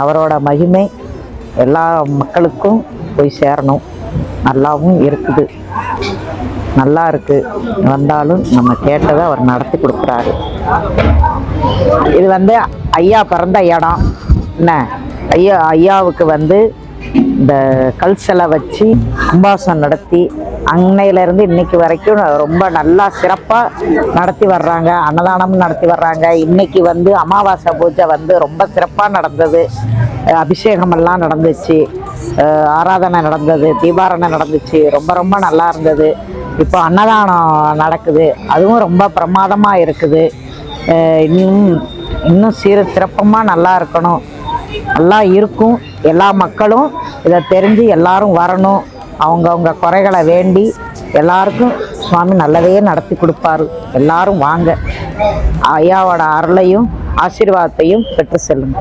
அவரோட மகிமை எல்லா மக்களுக்கும் போய் சேரணும். நல்லாவும் இருக்குது. நல்லா இருக்கு. வந்தாலும் நம்ம கேட்டதை அவர் நடத்தி கொடுக்குறாரு. இது வந்து ஐயா பிறந்த இடம். என்ன? ஐயா ஐயாவுக்கு வந்து இந்த கல் சிலை வச்சு கும்பாசம் நடத்தி அன்னையிலேருந்து இன்னைக்கு வரைக்கும் ரொம்ப நல்லா சிறப்பாக நடத்தி வர்றாங்க. அன்னதானமும் நடத்தி வர்றாங்க. இன்னைக்கு வந்து அமாவாசை பூஜை வந்து ரொம்ப சிறப்பாக நடந்தது. அபிஷேகமெல்லாம் நடந்துச்சு. ஆராதனை நடந்தது. தீபாரணை நடந்துச்சு. ரொம்ப ரொம்ப நல்லா இருந்தது. இப்போ அன்னதானம் நடக்குது. அதுவும் ரொம்ப பிரமாதமாக இருக்குது. இன்னும் இன்னும் சீர சிறப்பமாக நல்லா இருக்கணும். நல்லா இருக்கும். எல்லா மக்களும் இதை தெரிஞ்சு எல்லாரும் வரணும். அவங்கவுங்க குறைகளை வேண்டி எல்லாருக்கும் சுவாமி நல்லதையே நடத்தி கொடுப்பாரு. எல்லாரும் வாங்க. ஐயாவோட அருளையும் ஆசீர்வாதத்தையும் பெற்று செல்லுங்க.